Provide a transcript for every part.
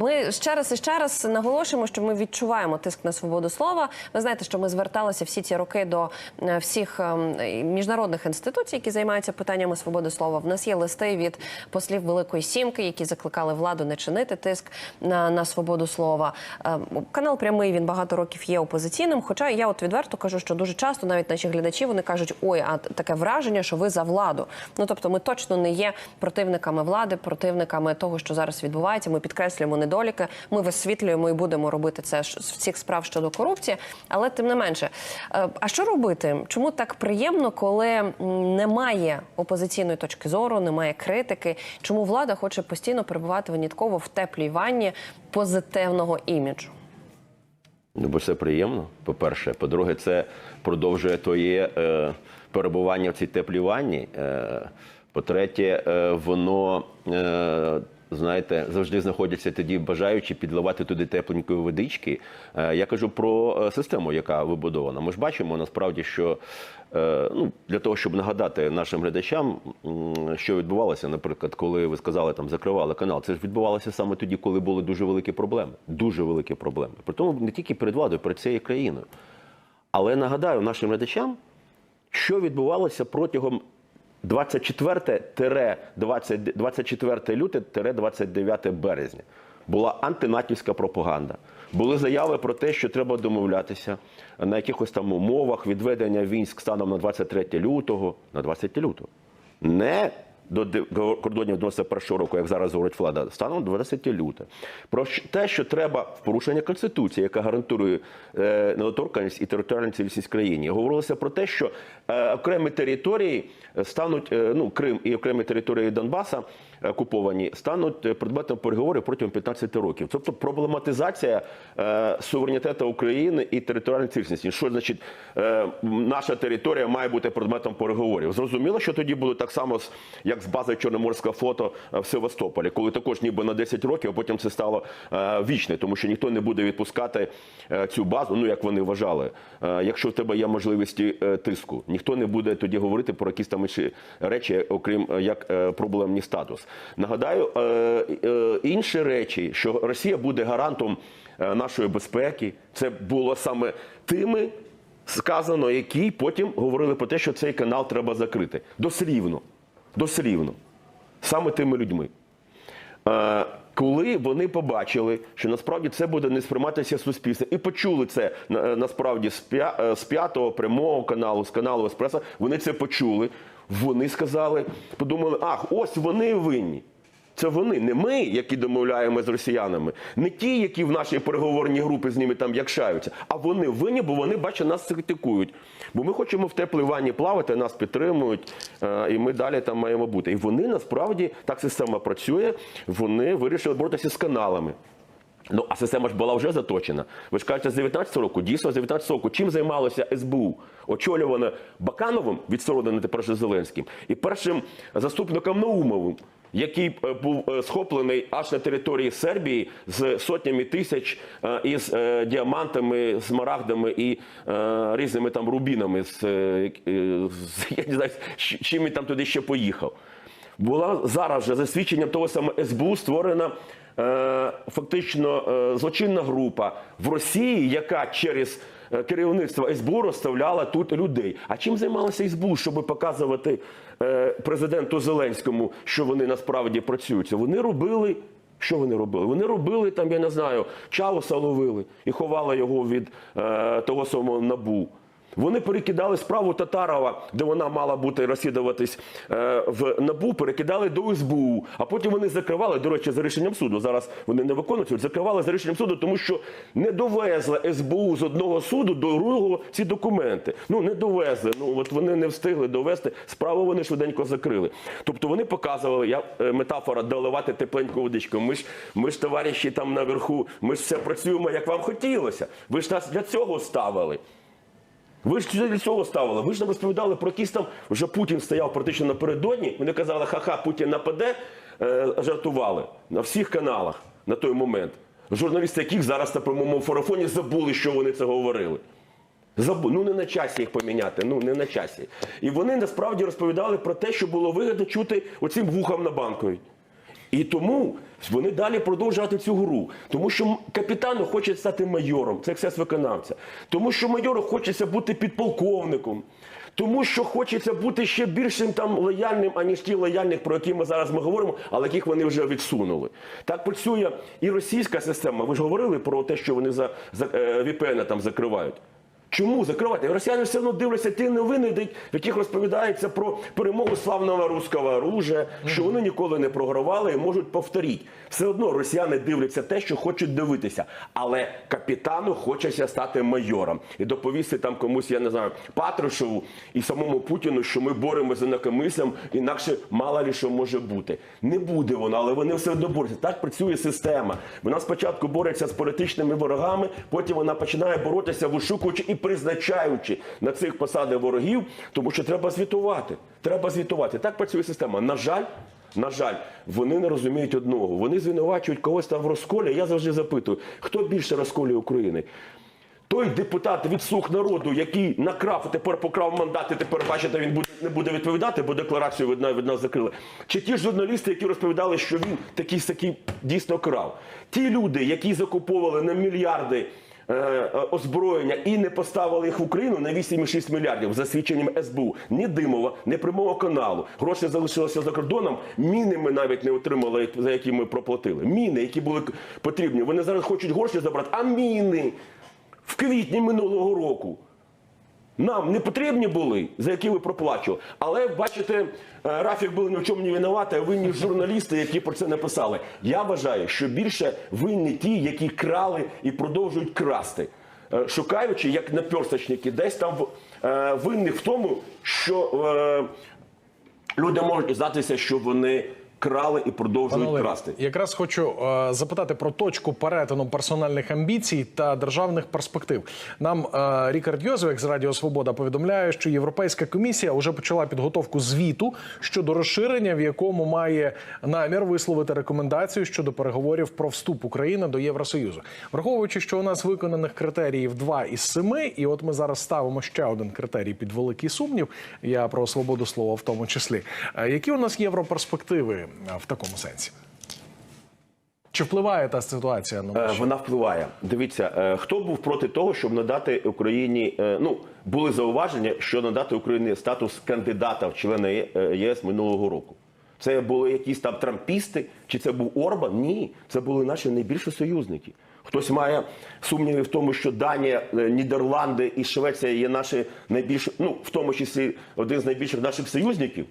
Ми ще раз і ще раз наголошуємо, що ми відчуваємо тиск на свободу слова. Ви знаєте, що ми зверталися всі ці роки до е, всіх ем, міжнародних інституцій, які займаються питаннями свободи слова. В нас є листи від послів Великої Сімки, які закликали владу не чинити тиск на, на свободу слова. Ем, Канал прямий він багато років є опозиційним. Хоча я от відверто кажу, що дуже часто навіть наші глядачі вони кажуть: ой, а таке враження, що ви за владу. Ну тобто, ми точно не є противниками влади, противниками того, що зараз відбувається. Ми підкреслюємо недоліки. Ми висвітлюємо і будемо робити це з всіх справ щодо корупції. Але тим не менше, Е, а що робити? Чому так приємно, коли немає опозиційної точки зору, немає критики? Чому влада хоче постійно перебувати винятково в теплій ванні позитивного іміджу? Ну, бо це приємно, по-перше. По-друге, це продовжує твоє е, перебування в цій теплій ванні. Е, по-третє, е, воно, е, знаєте, завжди знаходяться тоді бажаючі підливати туди тепленької водички. Е, я кажу про е, систему, яка вибудована. Ми ж бачимо насправді, що е, ну, для того, щоб нагадати нашим глядачам, що відбувалося, наприклад, коли ви сказали, там закривали канал, це ж відбувалося саме тоді, коли були дуже великі проблеми. Дуже великі проблеми. Притому не тільки перед владою, перед цією країною. Але нагадаю нашим глядачам, що відбувалося протягом 24 24 люте 29 березня. Була антинатівська пропаганда. Були заяви про те, що треба домовлятися на якихось там умовах відведення військ станом на 23 лютого, на 23 лютого. Не до кордонів 91 року, як зараз говорить влада, станом 20 люта. Про те, що треба в порушення конституції, яка гарантує е, недоторканність і територіальну цілісність країні, говорилося про те, що е, окремі території стануть, е, ну Крим і окремі території Донбаса окуповані, стануть е, предметом переговорів протягом 15 років. Тобто проблематизація е, суверенітету України і територіальної цілісності. Що значить е, наша територія має бути предметом переговорів? Зрозуміло, що тоді буде так само, як з бази Чорноморського флоту е, в Севастополі, коли також ніби на 10 років, а потім це стало е, вічне, тому що ніхто не буде відпускати е, цю базу, ну як вони вважали. Е, якщо в тебе є можливості е, тиску, ніхто не буде тоді говорити про якісь там інші речі, окрім е, як е, проблемний статус. Нагадаю, е, е, інші речі, що Росія буде гарантом е, нашої безпеки, це було саме тими. Сказано, які потім говорили про те, що цей канал треба закрити. Дослівно. Дослівно. Саме тими людьми. Коли вони побачили, що насправді це буде не сприйматися суспільством, і почули це насправді з п'ятого прямого каналу, з каналу Еспресо, вони це почули. Вони сказали, подумали, ах, ось вони винні. Це вони, не ми, які домовляємо з росіянами, не ті, які в нашій переговорній групі з ними там якшаються, а вони винні, бо вони бачать, нас критикують. Бо ми хочемо в теплій ванні плавати, нас підтримують, е, і ми далі там маємо бути. І вони насправді так система працює. Вони вирішили боротися з каналами. Ну, а система ж була вже заточена. Ви ж кажете, з 19 року, дійсно, з 19 року, чим займалося СБУ? Очолюване Бакановим, відсторонене тепер же Зеленським, і першим заступником Наумовим, який е, був е, схоплений аж на території Сербії з сотнями тисяч е, із діамантами, смарагдами і різними там рубінами. З, я не знаю, чим він там туди ще поїхав. Була зараз же за свідченням того самого СБУ створена фактично е, злочинна група в Росії, яка через е, керівництво СБУ розставляла тут людей. А чим займалося СБУ, щоб показувати е, президенту Зеленському, що вони насправді працюють? Вони робили. Що вони робили? Вони робили там, я не знаю, чауса ловили і ховали його від е, того самого набу. Вони перекидали справу Татарова, де вона мала бути розслідуватись е, в НАБУ, перекидали до СБУ, а потім вони закривали, до речі, за рішенням суду. Зараз вони не виконують, закривали за рішенням суду, тому що не довезла СБУ з одного суду до другого ці документи. Ну не довезли. Ну от вони не встигли довести. Справу вони швиденько закрили. Тобто вони показували, я е, метафора доливати тепленьку водичку. Ми ж ми ж товариші там наверху, ми ж все працюємо, як вам хотілося. Ви ж нас для цього ставили. Ви ж для цього ставили. Ви ж нам розповідали про якийсь там вже Путін стояв практично напередодні. Вони казали, ха-ха, Путін нападе, е, жартували на всіх каналах на той момент. Журналісти, яких зараз на прямому фарафоні забули, що вони це говорили. Забу... Ну не на часі їх поміняти, ну не на часі. І вони насправді розповідали про те, що було вигідно чути оцим вухам на банковій. І тому вони далі продовжувати цю гру. Тому що капітану хоче стати майором, це ексес виконавця. Тому що майору хочеться бути підполковником. Тому що хочеться бути ще більшим там лояльним, аніж ті лояльних, про які ми зараз ми говоримо, але яких вони вже відсунули. Так працює і російська система. Ви ж говорили про те, що вони за, за е, VPN там закривають. Чому закривати? Росіяни все одно дивляться ті новини, в яких розповідається про перемогу славного руського оружия, що вони ніколи не програвали і можуть повторити. Все одно росіяни дивляться те, що хочуть дивитися. Але капітану хочеться стати майором і доповісти там комусь, я не знаю, Патрушеву і самому Путіну, що ми боремося за накомислям, інакше мало ли що може бути. Не буде воно, але вони все одно борються. Так працює система. Вона спочатку бореться з політичними ворогами, потім вона починає боротися, вишукуючи і призначаючи на цих посади ворогів, тому що треба звітувати. Треба звітувати. Так працює система. На жаль. На жаль, вони не розуміють одного. Вони звинувачують когось там в розколі. Я завжди запитую, хто більше розколює України? Той депутат від слуг народу, який накрав, тепер покрав мандат, і тепер бачите, він буде не буде відповідати, бо декларацію від нас, від нас закрили. Чи ті журналісти, які розповідали, що він такий сякий дійсно крав? Ті люди, які закуповували на мільярди. Е, е, Озброєння і не поставили їх в Україну на 8,6 мільярдів за свідченням СБУ. Ні Димова, ні прямого каналу. Гроші залишилися за кордоном. Міни ми навіть не отримали, за які ми проплатили. Міни, які були потрібні. Вони зараз хочуть гроші забрати, а міни в квітні минулого року. Нам не потрібні були, за які ви проплачували. Але бачите, е, Рафік був ні в чому не винуватий, а винні журналісти, які про це написали. Я вважаю, що більше винні ті, які крали і продовжують красти, Е, шукаючи як наперсточники, десь там е, винних в тому, що люди можуть здатися, що вони крали і продовжують Пане красти. якраз хочу е, запитати про точку перетину персональних амбіцій та державних перспектив. Нам е, Рікард Йозовик з Радіо Свобода повідомляє, що Європейська комісія вже почала підготовку звіту щодо розширення, в якому має намір висловити рекомендацію щодо переговорів про вступ України до Євросоюзу, враховуючи, що у нас виконаних критеріїв 2 із 7, і от ми зараз ставимо ще один критерій під великий сумнів. Я про свободу слова в тому числі. Е, Які у нас європерспективи в такому сенсі? Чи впливає та ситуація на Е. Вона впливає. Дивіться, е, хто був проти того, щоб надати Україні, е, ну були зауваження, що надати Україні статус кандидата в члени е, ЄС минулого року. Це були якісь там трампісти, чи це був Орбан? Ні, це були наші найбільші союзники. Хтось має сумніви в тому, що Данія, е, Нідерланди і Швеція є наші найбільші, ну в тому числі один з найбільших наших союзників.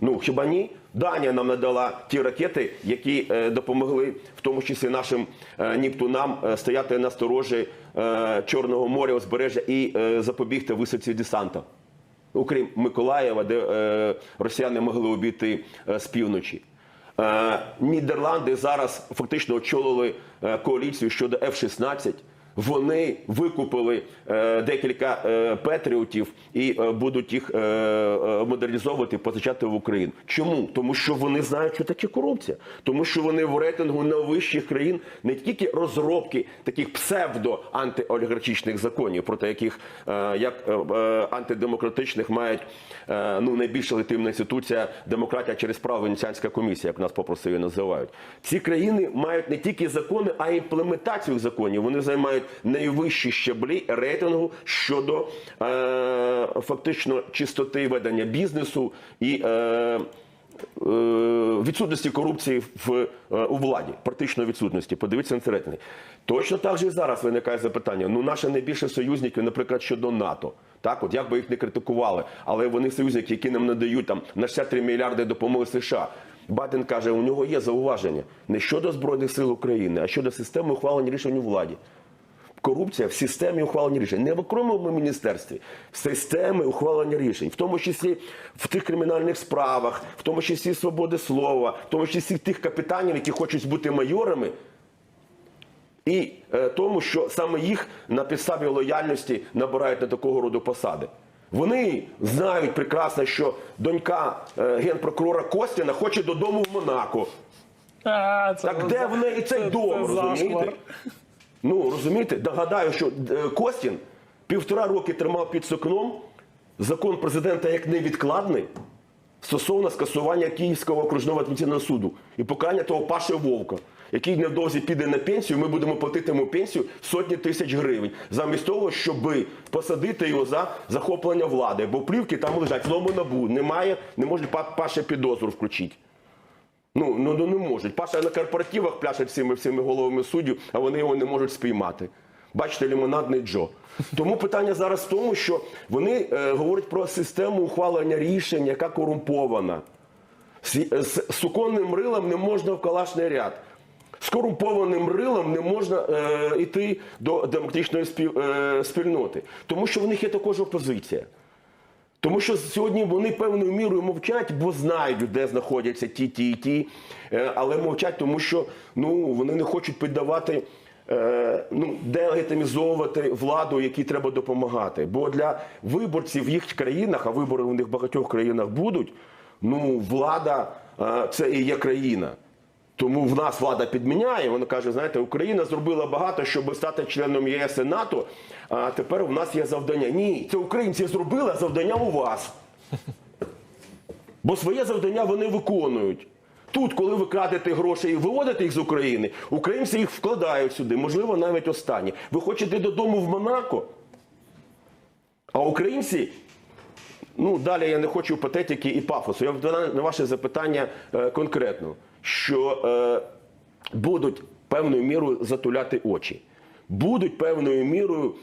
Ну хіба ні? Данія нам надала ті ракети, які е, допомогли в тому числі нашим е, Нептунам е, стояти на сторожі Чорного моря, узбережжя і запобігти висадці десанта. Окрім Миколаєва, де росіяни могли обійти з півночі. Нідерланди зараз фактично очолили коаліцію щодо F-16. Вони викупили е, декілька е, патріотів і е, будуть їх модернізовувати, позичати в Україну. Чому? Тому що вони знають, що таке корупція. Тому що вони в рейтингу найвищих країн не тільки розробки таких псевдо-антиолігархічних законів, проти яких як антидемократичних мають ну найбільша легітимна інституція демократія через право Венеціанська комісія, як нас попросту її називають. Ці країни мають не тільки закони, а й імплементацію законів. Вони займають найвищі щаблі рейтингу щодо е, фактично чистоти ведення бізнесу і. Е, е, Відсутності корупції в е, у владі, практичної відсутності. Подивіться на ці рейтинги. Точно так же і зараз виникає запитання. Ну, наші найбільші союзники, наприклад, щодо НАТО. Так, от як би їх не критикували, але вони союзники, які нам надають там на 63 мільярди допомоги США. Байден каже, у нього є зауваження не щодо збройних сил України, а щодо системи ухвалення рішень у владі. Корупція в системі ухвалення рішень, не в окремому міністерстві, в системі ухвалення рішень, в тому числі в тих кримінальних справах, в тому числі свободи слова, в тому числі тих капітанів, які хочуть бути майорами, і е, тому, що саме їх на підставі лояльності набирають на такого роду посади. Вони знають прекрасно, що донька е, генпрокурора Костіна хоче додому в Монако. А, це Так де в неї цей дом, розумієте? Ну, розумієте, догадаю, що е, Костін півтора роки тримав під сукном закон президента як невідкладний. стосовно скасування Київського окружного адміністративного суду і покарання того Паши Вовка, який невдовзі піде на пенсію. Ми будемо платити йому пенсію сотні тисяч гривень, замість того, щоб посадити його за захоплення влади. Бо плівки там лежать в набу. Немає, не можуть Па- Паше підозру включити. Ну, ну, ну не можуть. Паша на корпоративах пляшать всіми всіми головами суддів, а вони його не можуть спіймати. Бачите, лимонадний Джо. Тому питання зараз в тому, що вони е, говорять про систему ухвалення рішень, яка корумпована. З, з суконним рилом не можна в калашний ряд. З корумпованим рилом не можна е, йти до демократичної спів, е, спільноти, тому що в них є також опозиція. Тому що сьогодні вони певною мірою мовчать, бо знають, де знаходяться ті, ті і ті, Е, але мовчать, тому що ну, вони не хочуть піддавати, е, ну, делегітимізовувати владу, якій треба допомагати. Бо для виборців в їх країнах, а вибори у них багатьох країнах будуть, ну, влада е, це і є країна. Тому в нас влада підміняє. Вона каже: знаєте, Україна зробила багато, щоб стати членом ЄС і НАТО. А тепер у нас є завдання. Ні, це українці зробили, завдання у вас. Бо своє завдання вони виконують. Тут, коли ви крадете гроші і виводите їх з України, українці їх вкладають сюди, можливо, навіть останні. Ви хочете додому в Монако? А українці Ну, далі я не хочу патетики і пафосу. Я на на ваше запитання е, конкретно, що е, будуть певною мірою затуляти очі, будуть певною мірою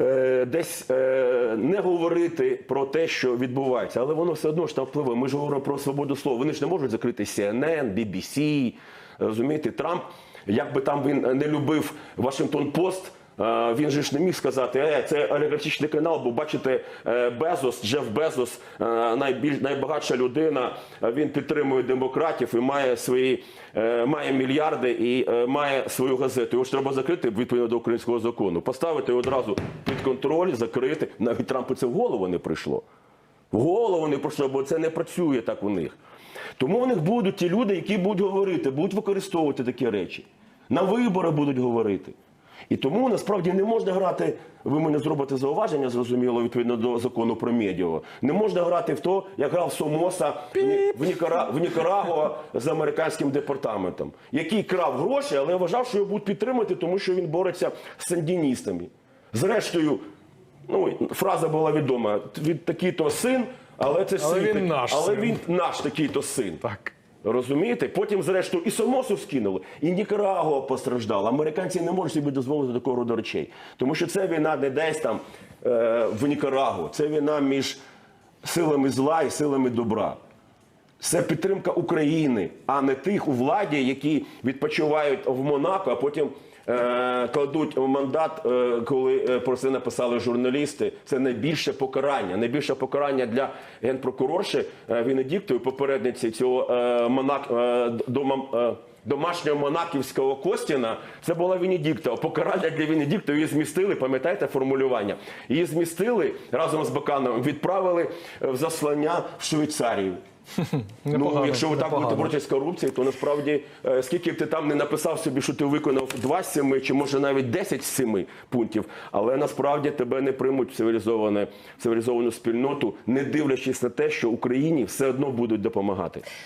е, десь е, не говорити про те, що відбувається, але воно все одно ж там впливає. Ми ж говоримо про свободу слова. Вони ж не можуть закрити CNN, BBC, розумієте, Трамп, як би там він не любив Вашингтон Пост. Е, Він же ж не міг сказати, е, це олігархічний канал, бо бачите, е, Безос, Джеф Безос, е, найбільш найбагатша людина. Він підтримує демократів і має свої має мільярди і має свою газету. Його ж треба закрити відповідно до українського закону. Поставити одразу під контроль, закрити. Навіть Трампу це в голову не прийшло. В голову не прийшло, бо це не працює так у них. Тому у них будуть ті люди, які будуть говорити, будуть використовувати такі речі. На вибори будуть говорити. І тому насправді не можна грати, ви мене зробите зауваження, зрозуміло, відповідно до закону про медіа. Не можна грати в то, як грав Сомоса в, Нікара, в Нікарагуа з американським департаментом, який крав гроші, але вважав, що його будуть підтримати, тому що він бореться з сандіністами. Зрештою, ну, фраза була відома: від такий-то син, але це Але син. він наш але син. він наш такий-то син. Так. Розумієте? Потім, зрештою, і Сомосу скинули, і Нікарагуа постраждала. Американці не можуть собі дозволити такого роду речей. Тому що це війна не десь там е, в Нікарагу, це війна між силами зла і силами добра. Це підтримка України, а не тих у владі, які відпочивають в Монако, а потім е, кладуть мандат, е, коли е, про це написали журналісти. Це найбільше покарання. Найбільше покарання для генпрокурорші Венедіктової, попередниці цього монак, дома, домашнього монаківського Костіна. Це була Венедіктова. Покарання для Венедіктова її змістили, пам'ятаєте формулювання? Її змістили разом з Бакановим, відправили в заслання в Швейцарію. Ну, якщо ви так будете боротися з корупцією, то насправді е, скільки б ти там не написав собі, що ти виконав два з 7 чи може навіть 10 з 7 пунктів, але насправді тебе не приймуть в цивілізовану спільноту, не дивлячись на те, що Україні все одно будуть допомагати.